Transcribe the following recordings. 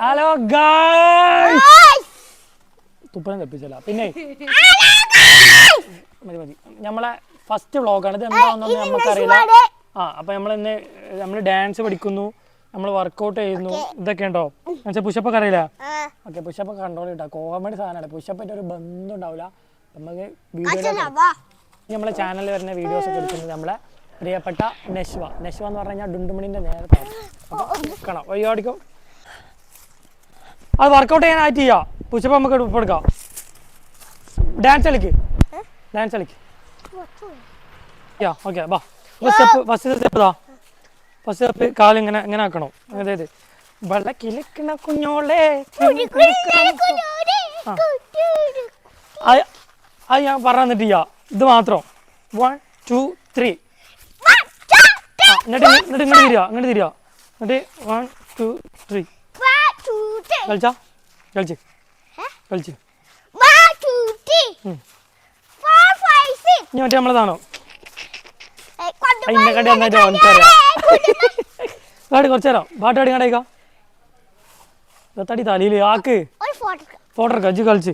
Hello തുപ്പനം തപ്പിച്ചല്ല പിന്നെ മതി മതി. നമ്മളെ ഫസ്റ്റ് വ്ളോഗാണ് ഇത് എന്താണെന്നൊന്നും നമുക്കറിയില്ല ആ അപ്പൊ നമ്മൾ ഇന്ന് നമ്മൾ ഡാൻസ് പഠിക്കുന്നു. നമ്മൾ വർക്കൗട്ട് ചെയ്യുന്നു. ഇതൊക്കെ ഉണ്ടോ? എന്നുവെച്ചാൽ പുഷപ്പൊക്കെ അറിയില്ല? ഓക്കെ പുഷപ്പ് കണ്ടോളൂ ചെയ്യട്ടോ കോമഡി സാധനമാണ്. പുഷപ്പായിട്ട് ഒരു ബന്ധം ഉണ്ടാവില്ല നമുക്ക് വീഡിയോ നമ്മളെ ചാനലിൽ വരുന്ന വീഡിയോസ് ഒക്കെ എടുക്കുന്നത് നമ്മളെ പ്രിയപ്പെട്ട നശ്വ. നശ്വ എന്ന് പറഞ്ഞു കഴിഞ്ഞാൽ ഡുണ്ടുമണിന്റെ നേരത്തെ കാണാം വയ്യോടിക്കോ അത് വർക്കൗട്ട് ചെയ്യാനായിട്ട് ചെയ്യാം. പുഷപ്പ് നമുക്ക് എടുക്കാം. ഡാൻസ് കളിക്ക്. ഡാൻസ് കളിക്ക്. യാ ഓക്കെ ബാ സ്റ്റെപ്പ് ഫസ്റ്റ് സ്റ്റെപ്പ് ഇതാ. ഫസ്റ്റ് സ്റ്റെപ്പ് കാലിങ്ങനെ ഇങ്ങനെ ആക്കണം. അതായത് വെള്ളക്കിലിക്കണ കുഞ്ഞോളെ അത് ഞാൻ ഞാൻ പറഞ്ഞിട്ട് ചെയ്യാം. ഇത് മാത്രം. വൺ ടു ത്രീ എന്നിട്ട് എന്നിട്ട് ഇങ്ങോട്ട് തിരിയാ ഇങ്ങോട്ട് തിരിയാ. എന്നിട്ട് വൺ ടു ത്രീ കളിച്ചാ കളിച്ച് കളിച്ച് ഇനി മറ്റേ നമ്മളതാണോ അതിന്റെ കടി നന്നായിട്ട് ഓനക്കറിയാം പാടി കുറച്ച് നേരം പാട്ട് പാടി കടയിക്കാം തടി തലയിൽ ആക്ക്. ഫോട്ടോ എടുക്കാം. അജ്ജ് കളിച്ച്.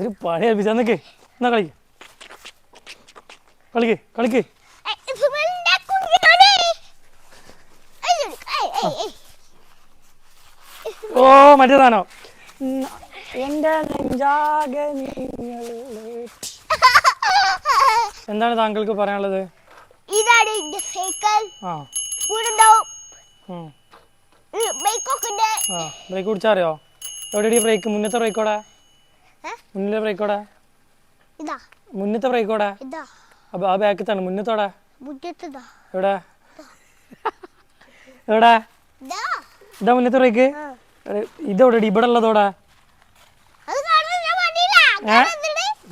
ഒരു പണി ഏൽപ്പിച്ചാ നിക്ക്. എന്നാ കളിക്ക്. കളിക്ക് കളിക്ക്. ഓ മറ്റേതാണോ? ഉം, എന്റെ നെഞ്ചാകെ എന്താണ് താങ്കൾക്ക് പറയാനുള്ളത്? ഇതാണ് എന്റെ സൈക്കിൾ. ബ്രേക്ക് പിടിച്ചറിയോ എവിടെയാണ് ബ്രേക്ക് മുന്നത്തെ ബ്രേക്കോടെ മുന്നിലെ ബ്രേക്കോടെ മുന്നത്തെ ബ്രേക്കോടെ ഇതാ. അപ്പൊ ആ ബാക്കിൽ തന്നെ മുന്നത്തോടെ? മുറ്റത്തതാ. എവിടെ? എവിടെ? ഇതാ. ഇതാ മുന്നത്തെ ബ്രേക്ക് ആ. ഇതെവിടെ ഇവിടെ ഉള്ളതോടെ?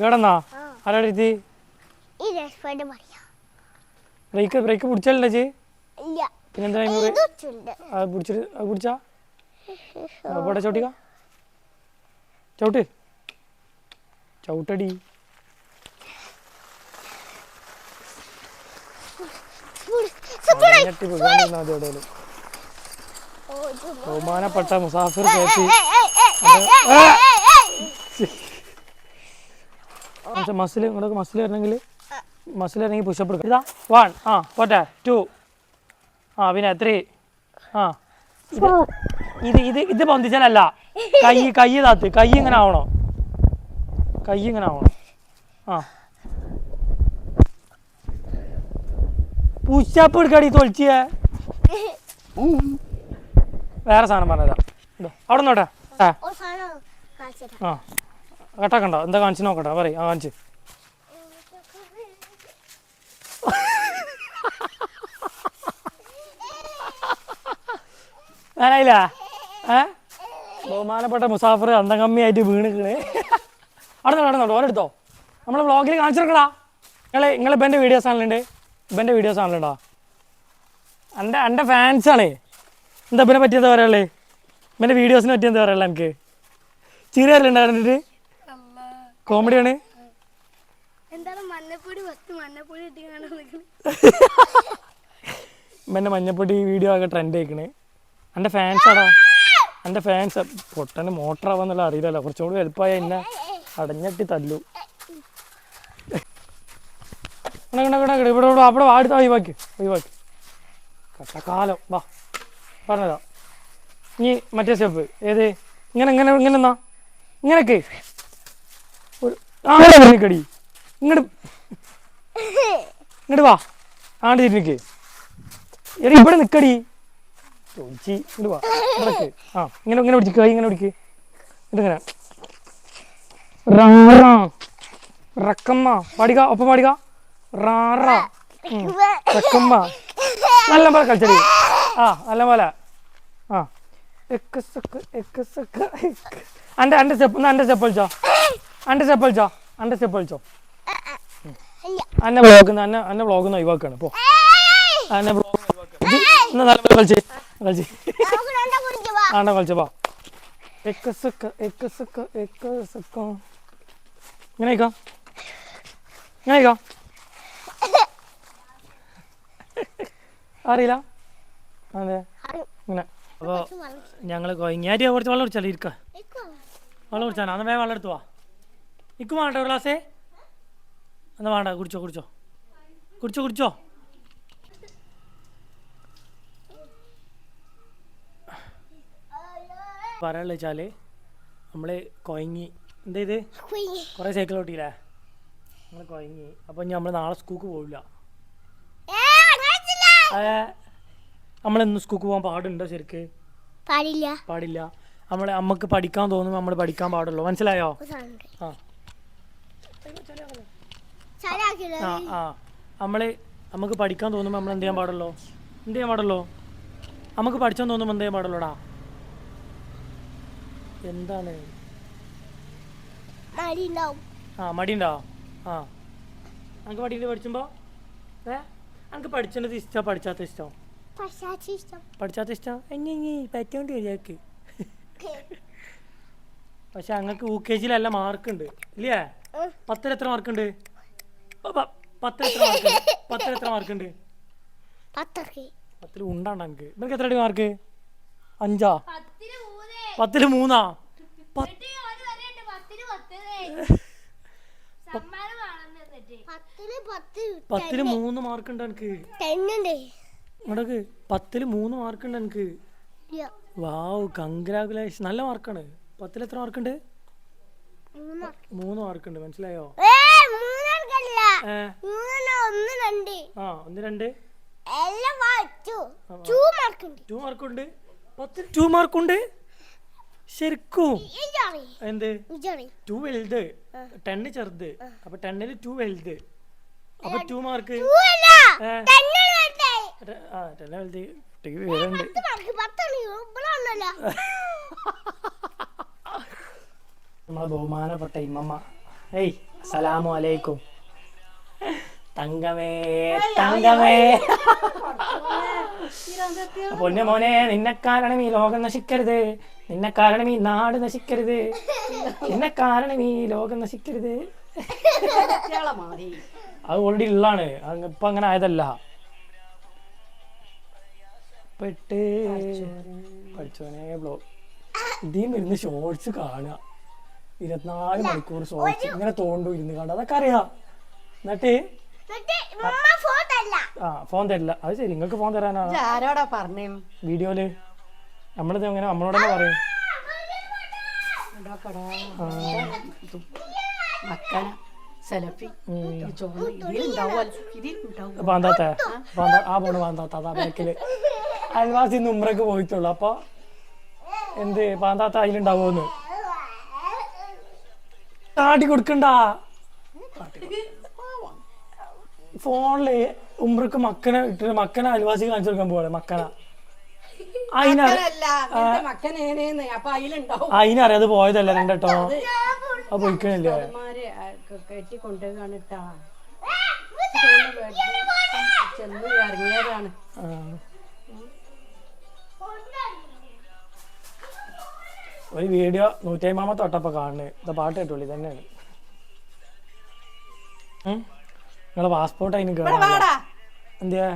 കേടന്നാ ആ. ആരാ ഈ രസമായിട്ട് പറയാം. ബ്രേക്ക് ബ്രേക്ക് പിടിച്ചല്ലേ ചേ പിന്നെന്താ അത് പിടിച്ചിട്ട് അത് പിടിച്ചാ? അവിടെ ചവിട്ടിക്ക. ചവിട്ട്. ചവിട്ടടി. ഞെട്ടി. ബഹുമാനപ്പെട്ട മുസാഫിർ ചേച്ചി മസിൽ ഇങ്ങോട്ട് മസിൽ വരണമെങ്കിൽ മസിൽ വരണമെങ്കിൽ പുഷപ്പ് എടുക്കാം. ഇതാ വൺ ആ പോട്ടെ ടു ആ പിന്നെ ത്രീ ആ. ഇത് ഇത് ഇത് ഇത് പൊന്തിച്ചാലല്ല. കൈ കൈ താത്ത് കൈ ഇങ്ങനെ ആവണോ? കൈ ഇങ്ങനെ ആവണം? ആ. പുഷപ്പ് എടുക്കടി തൊളിച്ചേ വേറെ സാധനം പറഞ്ഞതാ ഇതോ അവിടെ നോട്ടെ ആ. കേട്ടാക്കണ്ട? എന്താ കാണിച്ച് നോക്കട്ടെ? പറയും. ആ കാണിച്ച്. ഞാനായില്ല. ഏ? ബഹുമാനപ്പെട്ട മുസാഫർ അന്തം കമ്മിയായിട്ട് വീണിക്കണ്. അവിടെ നിന്ന് അവിടെ ഓരോടുത്തോ ഓരെടുത്തോ നമ്മൾ വ്ളോഗിൽ കാണിച്ചിരിക്കടാ നിങ്ങൾ നിങ്ങൾ ഇപ്പം വീഡിയോസ് ആണല്ലുണ്ട് ഇപ്പം എന്റെ വീഡിയോസ് ആണല്ലുണ്ടോ എന്റെ എന്റെ ഫാൻസാണേ എന്താ പിന്നെ പറ്റിയത് പറയാനുള്ളേ? ഇവന്റെ വീഡിയോസിന് പറ്റി എന്താ പറയാനുള്ള എനിക്ക് കോമഡിയാണ്? മഞ്ഞപ്പൊടി ഇട്ടി കാണുന്നത് ഇവന്റെ മഞ്ഞപ്പൊടി വീഡിയോ ഒക്കെ ട്രെൻഡ് ആയിക്കണേ. എന്റെ ഫാൻസാടാ എന്റെ ഫാൻസ് പൊട്ടന് മോട്ടർ ആവാന്നുള്ള അറിയില്ലല്ലോ. കുറച്ചും കൂടി എളുപ്പമായ എന്നെ അടഞ്ഞട്ടി തല്ലു. ഇവിടെ ഇവിടെ അവിടെ വാടി ഒഴിവാക്കി ഒഴിവാക്കി. കട്ടക്കാലം വാ. പറഞ്ഞതാ. ഇനി മറ്റേ സ്റ്റെപ്പ്. ഏത്? ഇങ്ങനെ ഇങ്ങനെ ഇങ്ങനെ എന്നാ ഇങ്ങനൊക്കെ. ഒരു ആ കടി ഇങ്ങോട്ട് ഇങ്ങോട്ട് വാ. ആണ്ട് തിരിഞ്ഞിക്ക്. എടി ഇവിടെ നിൽക്കടി ചോദിച്ചി ഇങ്ങോട്ട് വാ. ഇവിടെ ആ ഇങ്ങനെ ഇങ്ങനെ പിടിച്ച് കൈ ഇങ്ങനെ പിടിക്ക്. ഇങ്ങനെ റക്കമ്മ. പാടിക ഒപ്പം പാടിക. റാറ റക്കമ്മ. നല്ല പോലെ കളിച്ചടി. ആ നല്ല പോലെ ആ. എക്ക് സക്ക് എക്ക് സക്ക് അന്റെ സ്റ്റെപ്പ് കളിച്ചോ അന്റെ സ്റ്റെപ്പ് കളിച്ചോ ഇല്ല അന്നെ വ്ളോഗ് അന്നെ അന്നെ ഒന്ന് ഒഴിവാക്കാണ്. പോ. അന്നെ എന്നാ നല്ല പോലെ കളിച്ച്. കളിച്ച്. ആണ്ട കളിച്ച പോ. എക്ക് സക്ക് എക്ക് സക്ക് എക്ക് സക്ക്. ഇങ്ങനെ ഇരിക്കാം ഇങ്ങനെ ഇരിക്കാം അറിയില്ല. അതെ. ഇങ്ങനെ. അപ്പോൾ ഞങ്ങൾ കൊയങ്ങാരി കുറച്ച് വെള്ളം കുടിച്ചാലോ? ഇരിക്ക. വെള്ളം കുടിച്ചാണോ അന്ന് വേഗം വെള്ളം എടുത്തു വാ. ഇക്കും വേണ്ട ഒരു ഗ്ലാസ്. എന്നാ വേണ്ട കുടിച്ചോ കുടിച്ചോ. കുടിച്ചോ കുടിച്ചോ. പറയാനുള്ള വെച്ചാൽ നമ്മൾ കൊയങ്ങി. എന്താ ഇത്? കുറേ സൈക്കിൾ ഓട്ടിയില്ലേ? നമ്മൾ കൊയങ്ങി. അപ്പം ഇനി നമ്മൾ നാളെ സ്കൂക്ക് പോവില്ല. നമ്മൾ ഇന്ന് സ്കൂൾക്ക് പോകാൻ പാടുണ്ടോ ശരിക്ക്? പാടില്ല. പാടില്ല. നമ്മളെ അമ്മയ്ക്ക് പഠിക്കാൻ തോന്നുമ്പോൾ നമ്മൾ പഠിക്കാൻ പാടുള്ളൂ. മനസ്സിലായോ? ആ. ആ ആ. നമ്മൾ നമുക്ക് പഠിക്കാൻ തോന്നുമ്പോൾ നമ്മൾ എന്ത് ചെയ്യാൻ പാടുള്ളൂ? എന്ത് ചെയ്യാൻ പാടുള്ളൂ? നമുക്ക് പഠിച്ചാൻ തോന്നുമ്പോൾ എന്ത് ചെയ്യാൻ പാടുള്ളൂടാ? എന്താണ്? ആ ഉണ്ടോ ആ. നമുക്ക് മടിയുണ്ട് പഠിച്ചുമ്പോൾ ഏ? നമുക്ക് പഠിച്ചത് ഇഷ്ടം പഠിച്ചാത്ത ഇഷ്ടം? പഠിച്ചാത്ത ഇഷ്ടം എന്നെ പറ്റോണ്ട് ശരിയാക്ക് പക്ഷെ അങ്ങക്ക് യു കെ ജിയിലല്ല മാർക്കുണ്ട്. ഇല്ലേ? ഉം. പത്തിൽ എത്ര മാർക്ക് ഉണ്ട് പത്തിൽ എത്ര മാർക്ക്? പത്തിൽ എത്ര മാർക്ക് ഉണ്ട് പത്തിൽ ഉണ്ടാണ്ട എനിക്ക് ഇവർക്ക് എത്ര മാർക്ക്? അഞ്ചാ? പത്തിന് മൂന്ന്. പത്തിൽ മൂന്നാ? മാർക്ക് ഉണ്ട്. എനിക്ക് ഇങ്ങോട്ടേക്ക് പത്തിൽ മൂന്ന് മാർക്ക് ഉണ്ട് എനിക്ക് വാവ് കൺഗ്രാകുലേഷൻ നല്ല മാർക്കാണ്. പത്തിൽ എത്ര മാർക്ക്. മാർക്കുണ്ട് മൂന്ന് മാർക്കുണ്ട് മനസ്സിലായോ? ആ ഒന്ന് രണ്ട്. എല്ലാം വായിച്ചു ടൂ. മാർക്കുണ്ട്. ടു മാർക്കുണ്ട്. പത്തിൽ ടു മാർക്കുണ്ട്? ശരിക്കും. ഇജറി എന്ത്? ഇജറി ടു വലുത്. ടെന്ന് ചെറുത്. അപ്പൊ ടെന്നിൽ ടു വലുത്. അപ്പൊ ടു മാർക്ക്. കുട്ടിക്ക് വിവരമുണ്ട്. നമ്മളെ ബഹുമാനപ്പെട്ട ഇമ്മമ്മ. ഏയ് അസ്സലാമു അലൈക്കും. തങ്കമേ തങ്കമേ. പൊന്നു മോനെ നിന്നെ കാരണം ഈ ലോകം നശിക്കരുത്. നിന്നെ കാരണം ഈ നാട് നശിക്കരുത്. നിന്നെ കാരണം ഈ ലോകം നശിക്കരുത്. അത് ഓൾറെഡി ഉള്ളാണ് ഇപ്പൊ അങ്ങനെ ആയതല്ല. പെട്ട് പഠിച്ചോനെ ബ്ലോ. ഇതീം ഇരുന്ന് ഷോർട്സ് കാണുക. ഇരുപത്തിനാല് മണിക്കൂർ ഷോർട്സ് ഇങ്ങനെ തോണ്ടു ഇരുന്ന് കാണുക. അതൊക്കെ അറിയാം. എന്നിട്ട്? ആ ഫോൺ തരില്ല. അത് ശരി നിങ്ങൾക്ക് ഫോൺ തരാനാണ്? ആരോടാ പറഞ്ഞേ? വീഡിയോയിൽ. നമ്മളിത് എങ്ങനെ നമ്മളോട് തന്നെ പറയും. ആ, പോണ് പാന്താത്ത അതാ ബാക്കിൽ. അയൽവാസി ഇന്ന് ഉമ്രക്ക് പോയിട്ടുള്ളു. അപ്പൊ എന്ത് പാന്താത്ത അതിലുണ്ടാവോന്ന്? കാട്ടി കൊടുക്കണ്ട? ഫോണിൽ ഉമ്രക്ക് മക്കനെ ഇട്ടിട്ട് മക്കനെ അയൽവാസി കാണിച്ചു കൊടുക്കാൻ പോലെ മക്കന. അതിനറിയാം അത് പോയതല്ല രണ്ടട്ടോ അത് പോയിക്കണില്ലേ. അവന്മാര് കെട്ടി കൊണ്ടുപോകാണ് കേട്ടാ ചെന്ന് ഇറങ്ങിയതാണ്. ഒരു വീഡിയോ നൂറ്റമ്പതാമത്തെ തൊട്ടപ്പോ കാണുന്നത്. ഇത് പാട്ട് കേട്ടോളി തന്നെയാണ് നിങ്ങളെ പാസ്പോർട്ട് അതിന് എന്തിയാ?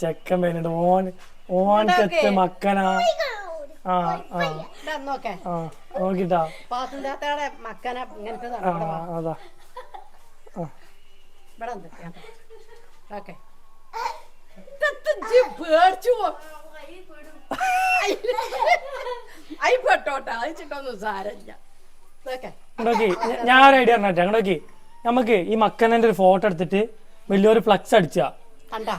ചെക്കൻ വരുന്നുണ്ട്. ഓൻ ഓൻക്കെത്ത് മക്കനാ. ആ ആ. നോക്കേ. ആ നോക്കിട്ടാ. അതാ. ഇവിടെ പേടിച്ചു അയി പെട്ടോട്ടെ അയച്ചിട്ടൊന്നും ഓക്കെ ഇങ്ങോട്ടോക്കി ഞാൻ ഒരു ഐഡിയ പറഞ്ഞാട്ടെ അങ്ങോട്ടോക്കി നമുക്ക് ഈ മക്കനന്റെ ഒരു ഫോട്ടോ എടുത്തിട്ട് വലിയൊരു ഫ്ലക്സ് അടിച്ചാ. കണ്ടാ?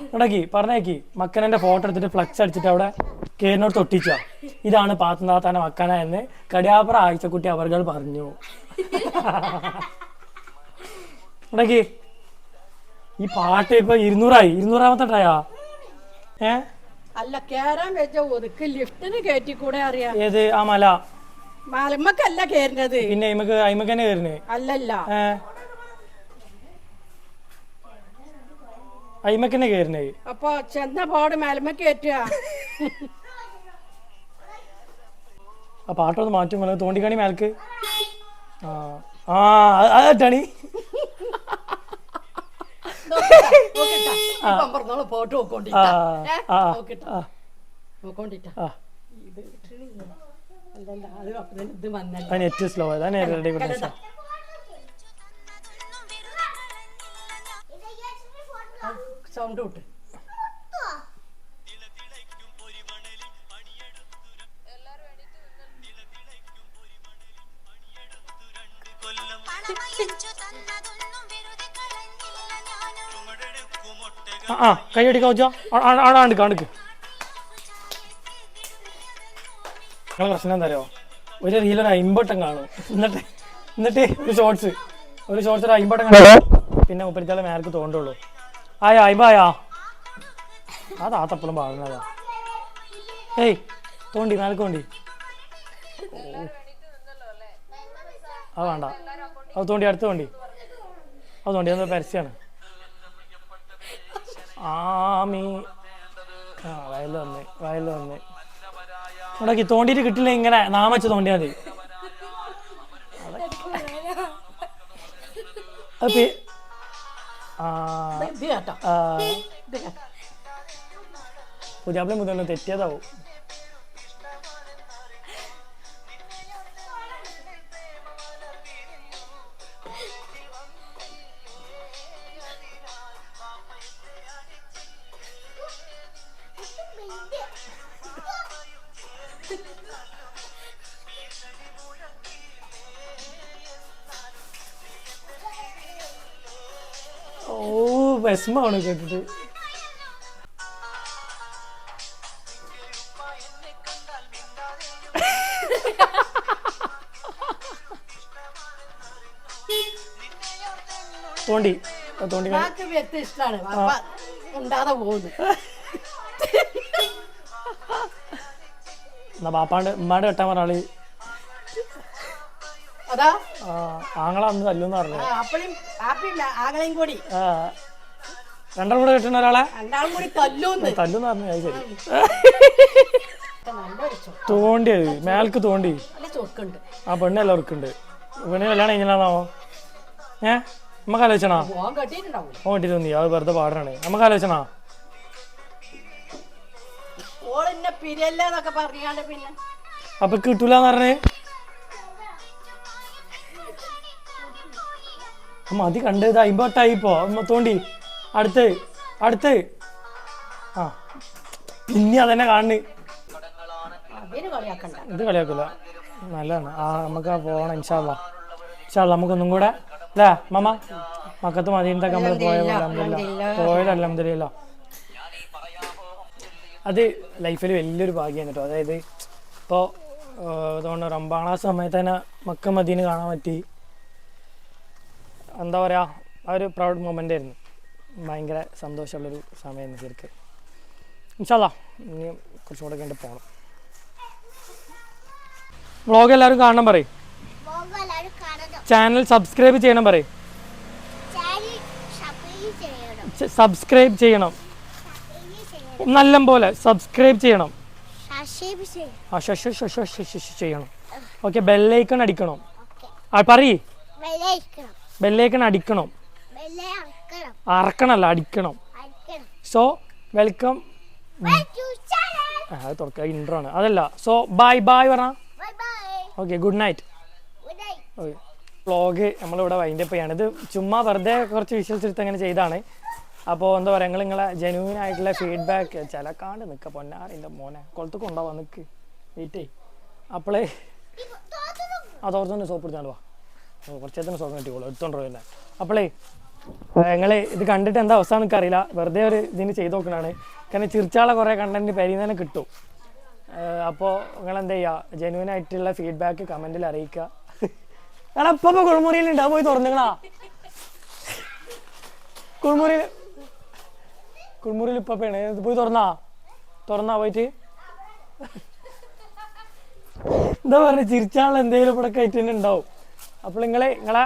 പറഞ്ഞേക്കി. മക്കനന്റെ ഫോട്ടോ എടുത്തിട്ട് ഫ്ലക്സ് അടിച്ചിട്ട് അവിടെ കേറിനോട് തൊട്ടിച്ച. ഇതാണ് പാത്തുനാഥാന മക്കന എന്ന് കടിയാപ്ര ആഴ്ചക്കുട്ടി അവർകൾ പറഞ്ഞു. നോക്കി ഈ പാട്ട് ഇപ്പൊ ഇരുന്നൂറായി. ഇരുന്നൂറാമത്തെ ട്രയാ. ഏ? അല്ല കേറാൻ വെച്ച ഒതുക്ക് ലിഫ്റ്റിന് കയറ്റി കൂടെ അറിയാം ഏത് ആ മല മലമ്മക്കല്ല കേറുന്നത് പിന്നെ അയിമക്ക് അയിമക്ക് തന്നെ കയറുന്നേ അല്ലല്ല ഏ അയിമക്ക് തന്നെ കയറുന്നേ അപ്പൊ ചെന്ന പാട് മലമ്മ കയറ്റുക ആ പാട്ടൊന്ന് മാറ്റും തോണ്ടിക്കാണി മേൽക്ക് ആ ആ അത്- അതാട്ടാണി പറഞ്ഞോളൂ ഫോട്ടോ ആ നോക്കോണ്ടിട്ടാ ആ നോക്കിട്ടാ ആ നോക്കോണ്ടിട്ടാ ആ ഇത് കിട്ടണില്ല അല്ലല്ല അത് അപ്പഴത്തേന് ഇത് വന്നല്ല ആ. നെറ്റ് സ്ലോ അതാണ് സൗണ്ട് വിട്ട് ആ കൈയടിക്കാ വെച്ചോ ആടാ അടുക്ക അടുക്ക് നിങ്ങളെ പ്രശ്നം എന്താ അറിയോ ഒരു റീൽ ഒരു അമ്പട്ടം കാണും. എന്നിട്ട് എന്നിട്ട് ഒരു ഷോർട്സ് ഒരു ഷോർട്സ് ഒരു അമ്പട്ടം കാണും. പിന്നെ മുപ്പരിച്ചാലും ആർക്ക് തോണ്ടുള്ളൂ. ആയാ അയ്പായാ ആ താത്തപ്പളും പാടുന്നതാ. ഏയ് തോണ്ടി മേൽക്ക് തോണ്ടി. അത് വേണ്ട. അത് തോണ്ടി അടുത്ത് തോണ്ടി. അത് തോണ്ടി അത് പരസ്യമാണ് ആമി. ആ വയലിൽ വന്ന് വയലിൽ വന്ന്. ഇവിടെ തോണ്ടിയിട്ട് കിട്ടില്ല ഇങ്ങനെ നാമച്ച് തോണ്ടിയാൽ മതി. അത് പേ- ആ ഇത് ആ, ഇത് കേട്ടോ. പുതിയാപ്പിള മുതൽ തെറ്റിയതാവും. വിഷമാണ് കേട്ടിട്ട്. തോണ്ടി. തോണ്ടി വ്യക്തി ഇഷ്ടമാണ് ഉണ്ടാതെ പോകുന്നു. എന്നാ ബാപ്പാണ്ട് ഉമ്മാണ്ട് കെട്ടാൻ പറഞ്ഞാളി ആങ്ങളെ അന്ന് തല്ലുന്ന് പറഞ്ഞു. അപ്പഴും ആകളെയും കൂടി. ആ, രണ്ടാളും കൂടെ കിട്ടുന്ന ഒരാളെ? രണ്ടാളും കൂടി തല്ലൂന്ന്. തല്ലുന്ന് പറഞ്ഞു അത് ശരി. തോണ്ടി തോണ്ടിയത് മേൽക്ക് തോണ്ടി. ആ പെണ്ണ് എല്ലാം ഉണ്ട് പെണ്ണ് കല്യാണം കഴിഞ്ഞാണോ ഏ? നമുക്ക് ആലോചിച്ചണോ? ഓ കെട്ടി തോന്നി അത് വെറുതെ പാടാണ് നമുക്ക് ആലോചിച്ചണോ? അപ്പൊ കിട്ടൂലെന്ന് പറഞ്ഞേ? മതി കണ്ടത് അമ്പട്ടായി ഇപ്പോ തോണ്ടി. അടുത്ത് അടുത്ത്. ആ. പിന്നെ അതന്നെ കളിയാക്കണ്ട. ഇത് കളിയാക്കൂല. നല്ലതാണ്. ആ നമുക്ക് പോകണം ഇൻഷാല്ല ഇൻഷാല്ല നമുക്കൊന്നും കൂടെ അല്ലേ? മമ്മ മക്കത്ത് മദീനത്തൊക്കെ നമ്മൾ പോയ പോയത് അലഹമില്ല അത് ലൈഫിൽ വലിയൊരു ഭാഗ്യമാണ് കേട്ടോ അതായത് ഇപ്പോൾ അതുകൊണ്ട് റംബാണ സമയത്ത് തന്നെ മക്ക മദീന് കാണാൻ പറ്റി. എന്താ പറയുക ആ ഒരു പ്രൗഡ് മൊമെന്റ് ആയിരുന്നു. ഭയങ്കര സന്തോഷമുള്ളൊരു സമയമായിരുന്നു ശരിക്കും. ഇൻഷാല്ല ഇനി കുറച്ചുകൂടെ കണ്ട് പോകണം വ്ളോഗ് എല്ലാവരും കാണണം പറയും. ചാനൽ സബ്സ്ക്രൈബ് ചെയ്യണം പറയും. സബ്സ്ക്രൈബ് ചെയ്യണം. നല്ല പോലെ സബ്സ്ക്രൈബ് ചെയ്യണം. ചെയ്യണം. ഓക്കെ ബെല്ലൈക്കൺ അടിക്കണം. ആ പറയ്. ബെല്ലൈക്കൺ അടിക്കണം. അറക്കണല്ല അടിക്കണം. സോ വെൽക്കം അത് തുറക്കുക ഇൻട്രോ ആണ്. അതല്ല സോ ബായ് ബായ് പറഞ്ഞ? Bye bye okay good night okay vlog നമ്മളിവിടെ വൈൻഡപ്പ് ചെയ്യാണ്. ഇത് ചുമ്മാ വെറുതെ കുറച്ച് വിഷ്വൽസ് എടുത്ത് അങ്ങനെ ചെയ്താണ് അപ്പോൾ എന്താ പറയുക നിങ്ങൾ നിങ്ങളെ ജെനുവിൻ ആയിട്ടുള്ള ഫീഡ്ബാക്ക് ചിലക്കാണ്ട് നിൽക്കുക പൊന്നാറിന്റെ മോനെ. കൊളത്ത് കൊണ്ടുപോവാ നിൽക്ക് വീട്ടേ അപ്പോളേ ആ തോർത്തുകൊണ്ട് സോപ്പ് എടുത്താണ്ട് വാ. കുറച്ചേത്തിന് സോപ്പ് കിട്ടിക്കോളൂ. എടുത്തോണ്ടോ പിന്നെ അപ്പോളേ നിങ്ങൾ ഇത് കണ്ടിട്ട് എന്താ അവസ്ഥ എനിക്ക് അറിയില്ല വെറുതെ ഒരു ഇതിന് ചെയ്ത് നോക്കണാണ് കാരണം ചിരിച്ചാളെ കുറേ കണ്ടന്റ് പരിയിൽ കിട്ടും. അപ്പോൾ നിങ്ങൾ എന്താ ചെയ്യുക ജെനുവിൻ ആയിട്ടുള്ള ഫീഡ്ബാക്ക് കമന്റിൽ അറിയിക്കുക. എടാ ഇപ്പൊ കുളിമുറിയിൽ ഉണ്ടാവും പോയി തുറന്നുങ്ങളാ കുളിമുറിയിൽ കുളിമുറിയിൽ ഇപ്പൊ ഇത് പോയി തുറന്നാ? തുറന്നാ പോയിട്ട്? എന്താ പറയുക ചിരിച്ചാൾ എന്തെങ്കിലും ഇവിടെ കയറ്റുന്നുണ്ടാവും അപ്പോൾ നിങ്ങളെ നിങ്ങളെ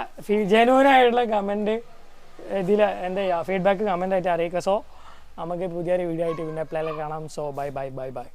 ജെനുവൻ ആയിട്ടുള്ള കമന്റ് ഇതിൽ ചെയ്യുക? ഫീഡ്ബാക്ക് കമന്റ് ആയിട്ട് അറിയിക്കുക. സോ നമുക്ക് പുതിയൊരു വീഡിയോ ആയിട്ട് പിന്നെ എപ്പോഴെല്ലാം കാണാം. So bye bye bye bye